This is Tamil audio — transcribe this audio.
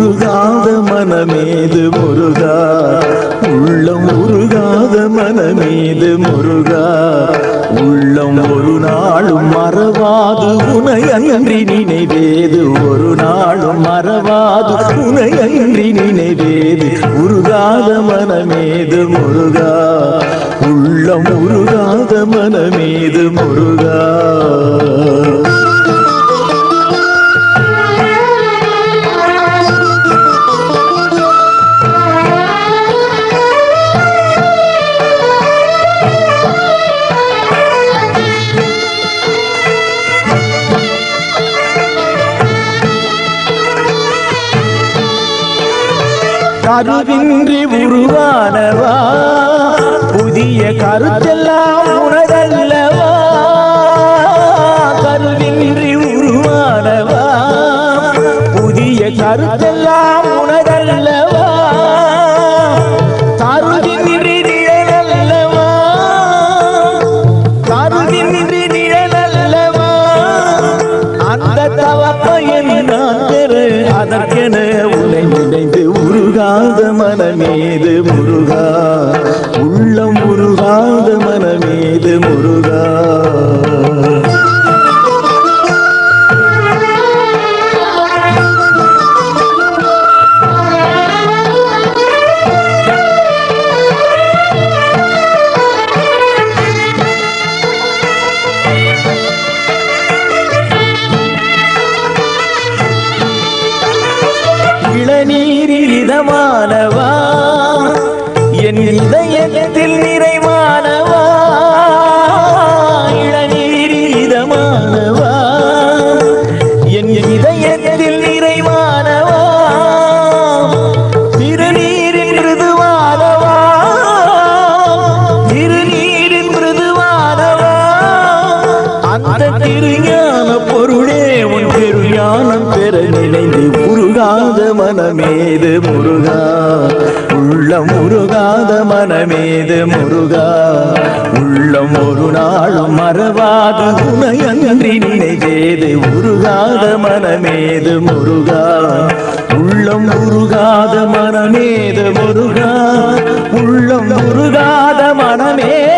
உருகாத மனமேது முருகா? உள்ளம் உருகாத மனமேது முருகா? உள்ளம் ஒரு நாளும் மறவாது உனை அன்றி நினைவேது. ஒரு நாளும் மறவாது உனை அன்றி நினைவேது. உருகாத மனமேது முருகா? உள்ளம் உருகாத மனமேது முருகா? கருவின்றி உருவானவா? புதிய கருத்தெல்லாம் உனதல்லவா? கருவின்றி உருவானவா? புதிய கருத்தெல்லாம் உனதல்லவா? கருவின்றி நிழலல்லவா? கருவின்றி நிழலல்லவா? அந்த தவப்பையன் நான் பெறு அதற்கென மனமேது முருகா. உள்ளம் உருகாத மனமேது முருகா. நீரிதமான என் இதயத்தில் நிறைவானவா? இளநீரில் இதமானவா என் இதயத்தில் நிறைவானவா? திருநீரின் மிருதுவானவா? திருநீரின் மிருதுவானவா? அந்த திருஞான பொருளே உன் பெருஞானம் பெற நினைந்து உருகாத மனமேது முருகா? உள்ளம் முருகாத மனமேது முருகா? உள்ளம் ஒரு நாளும் மறவாத உனையன்றி நினைவேது உருகாத மனமேது முருகா? உள்ளம் முருகாத மனமேது முருகா? உள்ளம் முருகாத மனமேது